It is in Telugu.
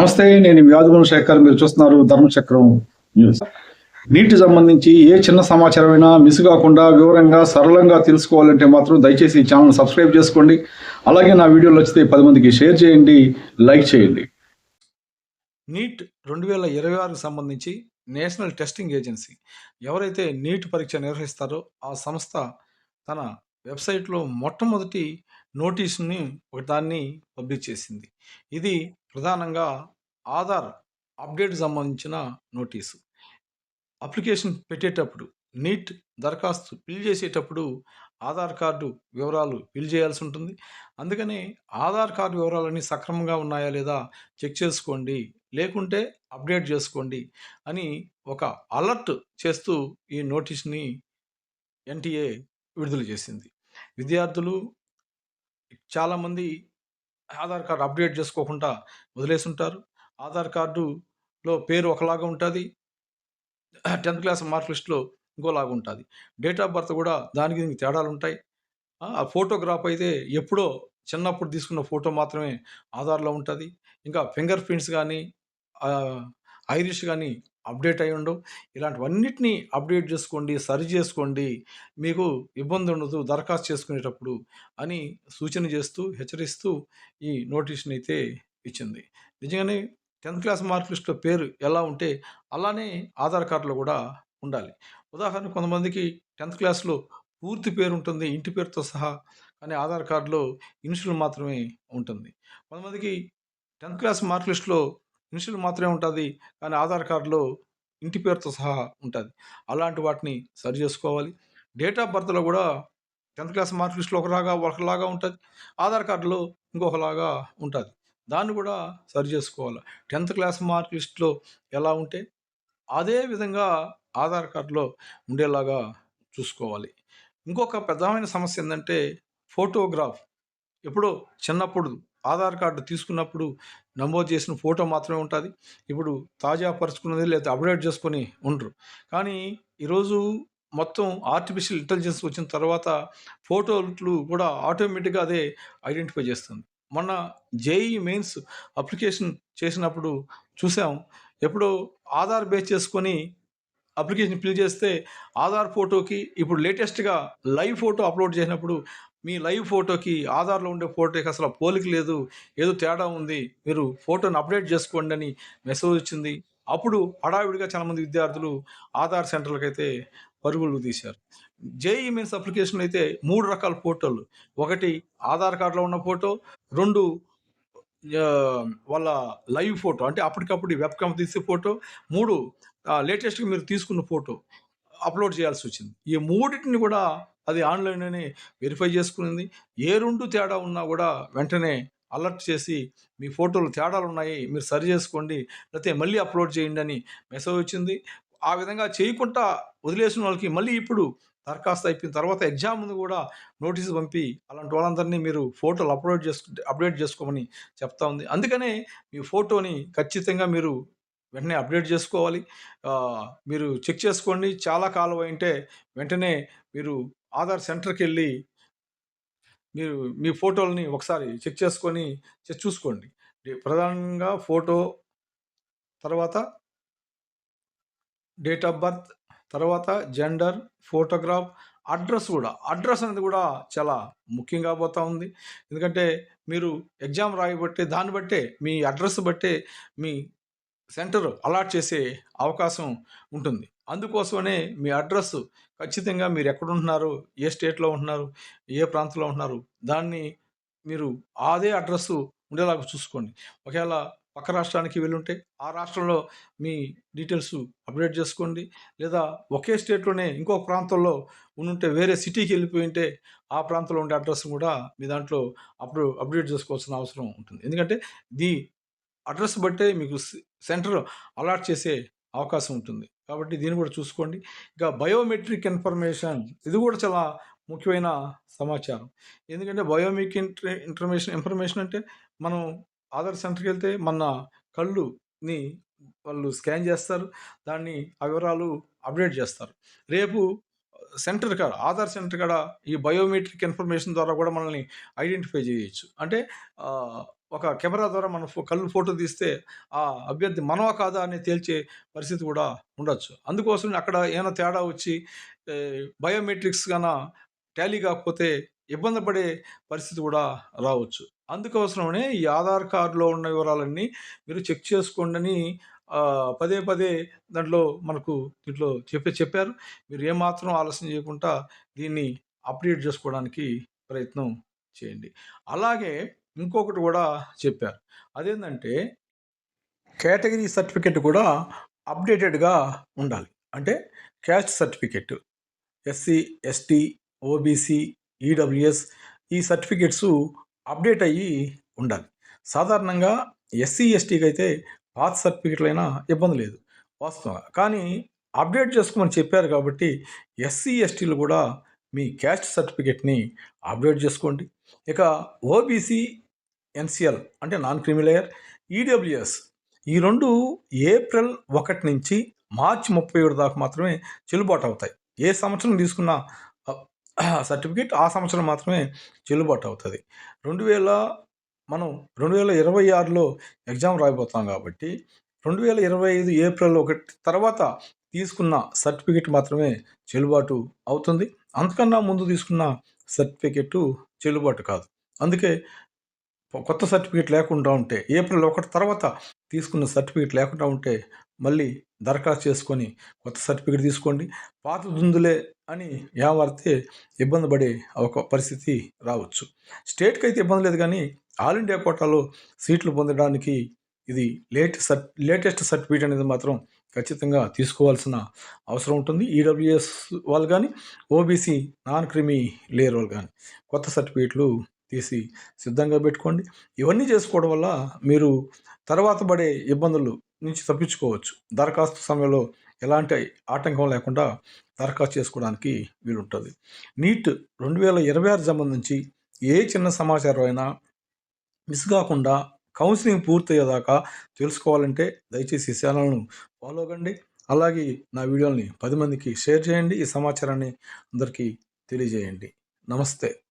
నమస్తే నేను వ్యాధుగుణ శేఖర్ మీరు చూస్తున్నారు ధర్మచక్రం న్యూస్. నీటి సంబంధించి ఏ చిన్న సమాచారమైనా మిస్ కాకుండా వివరంగా సరళంగా తెలుసుకోవాలంటే మాత్రం దయచేసి ఈ ఛానల్ సబ్స్క్రైబ్ చేసుకోండి. అలాగే నా వీడియోలు వచ్చితే పది మందికి షేర్ చేయండి లైక్ చేయండి. నీట్ రెండు వేల ఇరవై ఆరుకు సంబంధించి నేషనల్ టెస్టింగ్ ఏజెన్సీ ఎవరైతే నీట్ పరీక్ష నిర్వహిస్తారో ఆ సంస్థ తన వెబ్సైట్లో మొట్టమొదటి నోటీసుని ఒకదాన్ని పబ్లిష్ చేసింది. ఇది ప్రధానంగా ఆధార్ అప్డేట్ సంబంధించిన నోటీసు. అప్లికేషన్ పెట్టేటప్పుడు నీట్ దరఖాస్తు ఫిల్ చేసేటప్పుడు ఆధార్ కార్డు వివరాలు ఫిల్ చేయాల్సి ఉంటుంది. అందుకని ఆధార్ కార్డు వివరాలన్నీ సక్రమంగా ఉన్నాయా లేదా చెక్ చేసుకోండి. లేకుంటే అప్డేట్ చేసుకోండి అని ఒక అలర్ట్ చేస్తూ ఈ నోటీస్ని ఎన్టీఏ విడుదల చేసింది. విద్యార్థులు చాలామంది ఆధార్ కార్డు అప్డేట్ చేసుకోకుండా వదిలేసి ఉంటారు ఆధార్ కార్డులో పేరు ఒకలాగా ఉంటుంది. టెన్త్ క్లాస్ మార్క్ లిస్ట్లో ఇంకోలాగా ఉంటుంది. డేట్ ఆఫ్ బర్త్ కూడా దానికి దీనికి తేడాలు ఉంటాయి ఆ ఫోటోగ్రాఫ్ అయితే ఎప్పుడో చిన్నప్పుడు తీసుకున్న ఫోటో మాత్రమే ఆధార్లో ఉంటుంది. ఇంకా ఫింగర్ ప్రింట్స్ కానీ ఐరిష్ కానీ అప్డేట్ అయి ఉండవు ఇలాంటివన్నిటినీ అప్డేట్ చేసుకోండి సరి చేసుకోండి. మీకు ఇబ్బంది ఉండదు దరఖాస్తు చేసుకునేటప్పుడు అని సూచన చేస్తూ హెచ్చరిస్తూ ఈ నోటీస్ని అయితే ఇచ్చింది. నిజంగానే టెన్త్ క్లాస్ మార్క్ లిస్ట్లో పేరు ఎలా ఉంటే అలానే ఆధార్ కార్డులో కూడా ఉండాలి. ఉదాహరణ కొంతమందికి టెన్త్ క్లాస్లో పూర్తి పేరు ఉంటుంది ఇంటి పేరుతో సహా కానీ ఆధార్ కార్డులో ఇనిషియల్ మాత్రమే ఉంటుంది. కొంతమందికి టెన్త్ క్లాస్ మార్క్ లిస్ట్లో ఇన్షియల్ మాత్రమే ఉంటుంది. కానీ ఆధార్ కార్డులో ఇంటి పేరుతో సహా ఉంటుంది. అలాంటి వాటిని సరి చేసుకోవాలి. డేట్ ఆఫ్ బర్త్లో కూడా టెన్త్ క్లాస్ మార్క్ లిస్ట్లో ఒకలాగా ఒకలాగా ఉంటుంది. ఆధార్ కార్డులో ఇంకొకలాగా ఉంటుంది. దాన్ని కూడా సరి చేసుకోవాలి. టెన్త్ క్లాస్ మార్క్ లిస్ట్లో ఎలా ఉంటే అదే విధంగా ఆధార్ కార్డులో ఉండేలాగా చూసుకోవాలి. ఇంకొక ప్రధానమైన సమస్య ఏంటంటే ఫోటోగ్రాఫ్. ఎప్పుడో చిన్నప్పుడు ఆధార్ కార్డు తీసుకున్నప్పుడు నమోదు చేసిన ఫోటో మాత్రమే ఉంటుంది. ఇప్పుడు తాజా పరుచుకున్నది లేదా అప్డేట్ చేసుకొని ఉండరు. కానీ ఈరోజు మొత్తం ఆర్టిఫిషియల్ ఇంటెలిజెన్స్ వచ్చిన తర్వాత ఫోటోలు కూడా ఆటోమేటిక్గా అదే ఐడెంటిఫై చేస్తుంది. మొన్న జేఈ మెయిన్స్ అప్లికేషన్ చేసినప్పుడు చూసాం. ఎప్పుడో ఆధార్ బేస్ చేసుకొని అప్లికేషన్ ఫిల్ చేస్తే ఆధార్ ఫోటోకి ఇప్పుడు లేటెస్ట్గా లైవ్ ఫోటో అప్లోడ్ చేసినప్పుడు మీ లైవ్ ఫోటోకి ఆధార్లో ఉండే ఫోటోకి అసలు పోలిక లేదు. ఏదో తేడా ఉంది. మీరు ఫోటోని అప్డేట్ చేసుకోండి అని మెసేజ్ వచ్చింది. అప్పుడు హడావిడిగా చాలామంది విద్యార్థులు ఆధార్ సెంటర్లకు అయితే పరుగులు తీశారు. జేఈ మీన్స్ అప్లికేషన్లు అయితే మూడు రకాల ఫోటోలు. ఒకటి ఆధార్ కార్డులో ఉన్న ఫోటో రెండు వాళ్ళ లైవ్ ఫోటో అంటే అప్పటికప్పుడు వెబ్ క్యామ్ తీసే ఫోటో మూడు లేటెస్ట్గా మీరు తీసుకున్న ఫోటో అప్లోడ్ చేయాల్సి వచ్చింది. ఈ మూడింటిని కూడా అది ఆన్లైన్లోనే వెరిఫై చేసుకునింది. ఏ రెండు తేడా ఉన్నా కూడా వెంటనే అలర్ట్ చేసి మీ ఫోటోలు తేడాలు ఉన్నాయి మీరు సరి చేసుకోండి లేకపోతే మళ్ళీ అప్లోడ్ చేయండి అని మెసేజ్ వచ్చింది. ఆ విధంగా చేయకుండా వదిలేసిన వాళ్ళకి మళ్ళీ ఇప్పుడు దరఖాస్తు అయిపోయిన తర్వాత ఎగ్జామ్ ముందు కూడా నోటీసు పంపి అలాంటి వాళ్ళందరినీ మీరు ఫోటోలు అప్లోడ్ చేసుకుంటే అప్డేట్ చేసుకోమని చెప్తా ఉంది. అందుకనే మీ ఫోటోని ఖచ్చితంగా మీరు వెంటనే అప్డేట్ చేసుకోవాలి. మీరు చెక్ చేసుకోండి. చాలా కాలం అయింటే వెంటనే మీరు ఆధార్ సెంటర్కి వెళ్ళి మీరు మీ ఫోటోలని ఒకసారి చెక్ చేసుకొని చెక్ చూసుకోండి. ప్రధానంగా ఫోటో తర్వాత డేట్ ఆఫ్ బర్త్ తర్వాత జెండర్ ఫోటోగ్రాఫ్ అడ్రస్ కూడా. అడ్రస్ అనేది కూడా చాలా ముఖ్యంగా పోతూ ఉంది. ఎందుకంటే మీరు ఎగ్జామ్ రాయబట్టే దాన్ని బట్టే మీ అడ్రస్ బట్టే మీ సెంటర్ అలాట్ చేసే అవకాశం ఉంటుంది. అందుకోసమనే మీ అడ్రస్ ఖచ్చితంగా మీరు ఎక్కడ ఉంటున్నారు ఏ స్టేట్లో ఉంటున్నారు ఏ ప్రాంతంలో ఉంటున్నారు దాన్ని మీరు అదే అడ్రస్ ఉండేలాగా చూసుకోండి. ఒకవేళ పక్క రాష్ట్రానికి వెళ్ళుంటే ఆ రాష్ట్రంలో మీ డీటెయిల్స్ అప్డేట్ చేసుకోండి. లేదా ఒకే స్టేట్లోనే ఇంకో ప్రాంతంలో ఉంటే వేరే సిటీకి వెళ్ళిపోయి ఉంటే ఆ ప్రాంతంలో ఉండే అడ్రస్ కూడా మీ దాంట్లో అప్పుడు అప్డేట్ చేసుకోవాల్సిన అవసరం ఉంటుంది. ఎందుకంటే ది అడ్రస్ బట్టే మీకు సెంటర్ అలాట్ చేసే అవకాశం ఉంటుంది. కాబట్టి దీన్ని కూడా చూసుకోండి. ఇంకా బయోమెట్రిక్ ఇన్ఫర్మేషన్ ఇది కూడా చాలా ముఖ్యమైన సమాచారం. ఎందుకంటే బయోమెట్రిక్ ఇన్ఫర్మేషన్ ఇన్ఫర్మేషన్ అంటే మనం ఆధార్ సెంటర్కి వెళ్తే మన కళ్ళుని వాళ్ళు స్కాన్ చేస్తారు దాన్ని ఆ వివరాలు అప్డేట్ చేస్తారు. రేపు సెంటర్ కాడ ఆధార్ సెంటర్ కాడ ఈ బయోమెట్రిక్ ఇన్ఫర్మేషన్ ద్వారా కూడా మనల్ని ఐడెంటిఫై చేయొచ్చు. అంటే ఒక కెమెరా ద్వారా మన ఫో కళ్ళు ఫోటో తీస్తే ఆ అభ్యర్థి మనవా కాదా అని తేల్చే పరిస్థితి కూడా ఉండొచ్చు. అందుకోసం అక్కడ ఏమైనా తేడా వచ్చి బయోమెట్రిక్స్ కన్నా టాలీ కాకపోతే ఇబ్బంది పడే పరిస్థితి కూడా రావచ్చు. అందుకోసమనే ఈ ఆధార్ కార్డులో ఉన్న వివరాలన్నీ మీరు చెక్ చేసుకోండి పదే పదే దాంట్లో మనకు దీంట్లో చెప్పే చెప్పారు. మీరు ఏమాత్రం ఆలస్యం చేయకుండా దీన్ని అప్డేట్ చేసుకోవడానికి ప్రయత్నం చేయండి. అలాగే ఇంకొకటి కూడా చెప్పారు. అదేంటంటే కేటగిరీ సర్టిఫికెట్ కూడా అప్డేటెడ్గా ఉండాలి. అంటే caste certificate SC ST OBC EWS ఈ సర్టిఫికెట్స్ అప్డేట్ అయ్యి ఉండాలి. సాధారణంగా ఎస్సీ ఎస్టీకి అయితే పాత సర్టిఫికెట్లైనా ఇబ్బంది లేదు. వాస్తవంగా. కానీ అప్డేట్ చేసుకోమని చెప్పారు కాబట్టి ఎస్సీ ఎస్టీలు కూడా మీ క్యాస్ట్ సర్టిఫికెట్ని అప్డేట్ చేసుకోండి. ఇక ఓబీసీ ఎన్సిఎల్ అంటే నాన్ క్రిమిలేయర్ ఈడబ్ల్యూఎస్ ఈ రెండు ఏప్రిల్ ఒకటి నుంచి మార్చి ముప్పై ఏడు దాకా మాత్రమే చెల్లుబాటు అవుతాయి. ఏ సంవత్సరం తీసుకున్న సర్టిఫికేట్ ఆ సంవత్సరం మాత్రమే చెల్లుబాటు అవుతుంది. రెండు వేల మనం రెండు వేల ఇరవై ఆరులో ఎగ్జామ్ రాయబోతాం కాబట్టి రెండు వేల ఇరవై ఐదు ఏప్రిల్ ఒకటి తర్వాత తీసుకున్న సర్టిఫికేట్ మాత్రమే చెల్లుబాటు అవుతుంది. అంతకన్నా ముందు తీసుకున్న సర్టిఫికెట్ చెల్లుబాటు కాదు. అందుకే కొత్త సర్టిఫికేట్ లేకుండా ఉంటే ఏప్రిల్ ఒకటి తర్వాత తీసుకున్న సర్టిఫికేట్ లేకుండా ఉంటే మళ్ళీ దరఖాస్తు చేసుకొని కొత్త సర్టిఫికేట్ తీసుకోండి. పాత దుందులే అని ఏమారితే ఇబ్బంది పడే ఒక పరిస్థితి రావచ్చు. స్టేట్కి అయితే ఇబ్బంది లేదు కానీ ఆల్ ఇండియా కోటాలో సీట్లు పొందడానికి ఇది లేట్ సర్ట్ లేటెస్ట్ సర్టిఫికేట్ అనేది మాత్రం ఖచ్చితంగా తీసుకోవాల్సిన అవసరం ఉంటుంది. ఈడబ్ల్యూఎస్ వాళ్ళు కానీ ఓబీసీ నాన్ క్రిమి లేయర్ వాళ్ళు కానీ కొత్త సర్టిఫికేట్లు తీసి సిద్ధంగా పెట్టుకోండి. ఇవన్నీ చేసుకోవడం వల్ల మీరు తర్వాత పడే ఇబ్బందులు నుంచి తప్పించుకోవచ్చు. దరఖాస్తు సమయంలో ఎలాంటి ఆటంకం లేకుండా దరఖాస్తు చేసుకోవడానికి వీలుంటుంది. నీట్ రెండు వేల ఇరవై ఆరు సంబంధించి ఏ చిన్న సమాచారం అయినా మిస్ కాకుండా కౌన్సిలింగ్ పూర్తయ్యేదాకా తెలుసుకోవాలంటే దయచేసి ఛానల్ను ఫాలో కండి అలాగే నా వీడియోని పది మందికి షేర్ చేయండి. ఈ సమాచారాన్ని అందరికీ తెలియజేయండి. నమస్తే.